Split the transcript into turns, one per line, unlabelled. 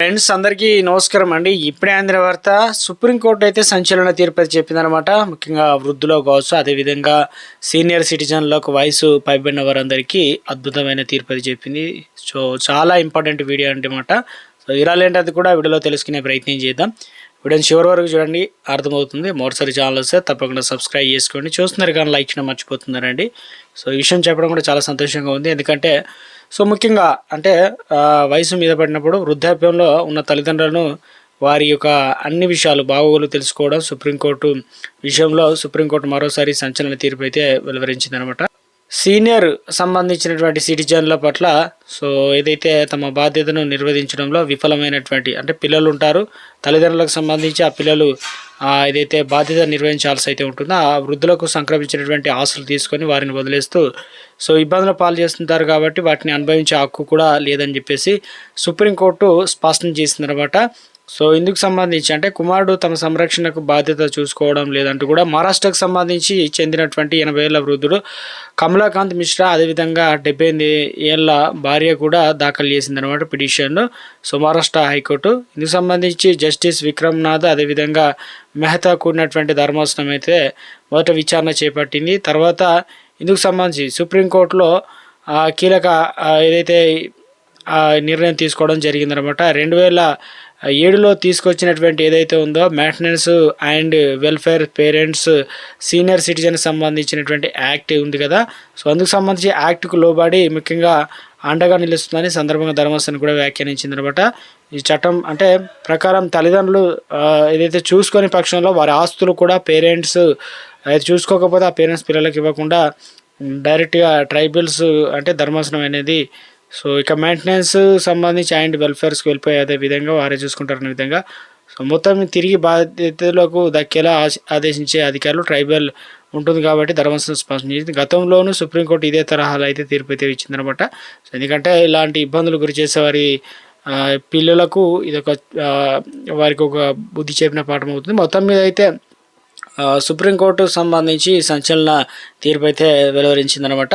Friends అందరికీ నమస్కారం అండి. ఇప్పుడే అందిన వార్త సుప్రీంకోర్టు అయితే సంచలన తీర్పు చెప్పిందనమాట ముఖ్యంగా వృద్ధులో కావచ్చు అదేవిధంగా సీనియర్ సిటిజన్లకు వయసు పైబడిన వారందరికీ అద్భుతమైన తీర్పు చెప్పింది. సో చాలా ఇంపార్టెంట్ వీడియో అనమాట సో ఇరాలేంటి అది కూడా వీడియోలో తెలుసుకునే ప్రయత్నం చేద్దాం. వీడియోని చివరి వరకు చూడండి అర్థమవుతుంది. మరోసారి ఛానల్ వస్తే తప్పకుండా సబ్స్క్రైబ్ చేసుకోండి. చూస్తున్నారు కానీ లైక్ చేయడం మర్చిపోతున్నారండి సో ఈ విషయం చెప్పడం కూడా చాలా సంతోషంగా ఉంది. ఎందుకంటే సో ముఖ్యంగా అంటే వయసు మీద పడినప్పుడు వృద్ధాప్యంలో ఉన్న తల్లిదండ్రులను వారి యొక్క అన్ని విషయాలు బాగోగులు తెలుసుకోవడం సుప్రీంకోర్టు విషయంలో సుప్రీంకోర్టు మరోసారి సంచలన తీర్పు అయితే వెలువరించిందనమాట. సీనియర్ సంబంధించినటువంటి సిటిజన్ల పట్ల సో ఏదైతే తమ బాధ్యతను నిర్వహించడంలో విఫలమైనటువంటి అంటే పిల్లలు ఉంటారు తల్లిదండ్రులకు సంబంధించి ఆ పిల్లలు ఏదైతే బాధ్యత నిర్వహించాల్సి అయితే ఉంటుందో ఆ వృద్ధులకు సంక్రమించినటువంటి ఆస్తులు తీసుకొని వారిని వదిలేస్తూ సో ఇబ్బందులు పాలు చేస్తుంటారు కాబట్టి వాటిని అనుభవించే హక్కు కూడా లేదని చెప్పేసి సుప్రీంకోర్టు స్పష్టం చేసిందనమాట. సో ఇందుకు సంబంధించి అంటే కుమారుడు తమ సంరక్షణకు బాధ్యత చూసుకోవడం లేదంటూ కూడా మహారాష్ట్రకు సంబంధించి చెందినటువంటి ఎనభై ఏళ్ళ వృద్ధుడు కమలాకాంత్ మిశ్రా అదేవిధంగా డెబ్బై ఎనిమిది ఏళ్ళ భార్య కూడా దాఖలు చేసిందనమాట పిటిషన్ సో మహారాష్ట్ర హైకోర్టు. ఇందుకు సంబంధించి జస్టిస్ విక్రమ్నాథ్ అదేవిధంగా మెహతా కూడినటువంటి ధర్మాసనం అయితే మొదట విచారణ చేపట్టింది. తర్వాత ఇందుకు సంబంధించి సుప్రీంకోర్టులో కీలక ఏదైతే నిర్ణయం తీసుకోవడం జరిగిందనమాట రెండు వేల ఏడులో తీసుకొచ్చినటువంటి ఏదైతే ఉందో maintenance and welfare parents senior citizen సంబంధించినటువంటి యాక్ట్ ఉంది కదా. సో అందుకు సంబంధించి యాక్ట్కు లోబడి ముఖ్యంగా అండగా నిలుస్తుందని సందర్భంగా ధర్మాసనం కూడా వ్యాఖ్యానించింది అనమాట ఈ చట్టం అంటే ప్రకారం తల్లిదండ్రులు ఏదైతే చూసుకొని పక్షంలో వారి ఆస్తులు కూడా పేరెంట్స్ అది చూసుకోకపోతే ఆ పేరెంట్స్ పిల్లలకి ఇవ్వకుండా డైరెక్ట్గా ట్రైబల్స్ అంటే ధర్మాసనం అనేది సో ఇక మెయింటెనెన్స్ సంబంధించి అండ్ వెల్ఫేర్స్కి వెళ్ళిపోయే అదే విధంగా వారే చూసుకుంటారనే విధంగా. సో మొత్తం తిరిగి బాధ్యతలకు దక్కేలా ఆదేశించే అధికారులు ట్రైబల్ ఉంటుంది కాబట్టి ధర్మాసనం స్పష్టం చేసింది. గతంలోనూ సుప్రీంకోర్టు ఇదే తరహాలో అయితే తీర్పు అయితే ఇచ్చిందనమాట సో ఎందుకంటే ఇలాంటి ఇబ్బందులు గురి చేసే వారి పిల్లలకు ఇదొక వారికి ఒక బుద్ధి చెప్పిన పాఠం అవుతుంది. మొత్తం మీద అయితే ఆ, సుప్రీంకోర్టు సంబంధించి సంచలన తీర్పు అయితే వెలువరించిందనమాట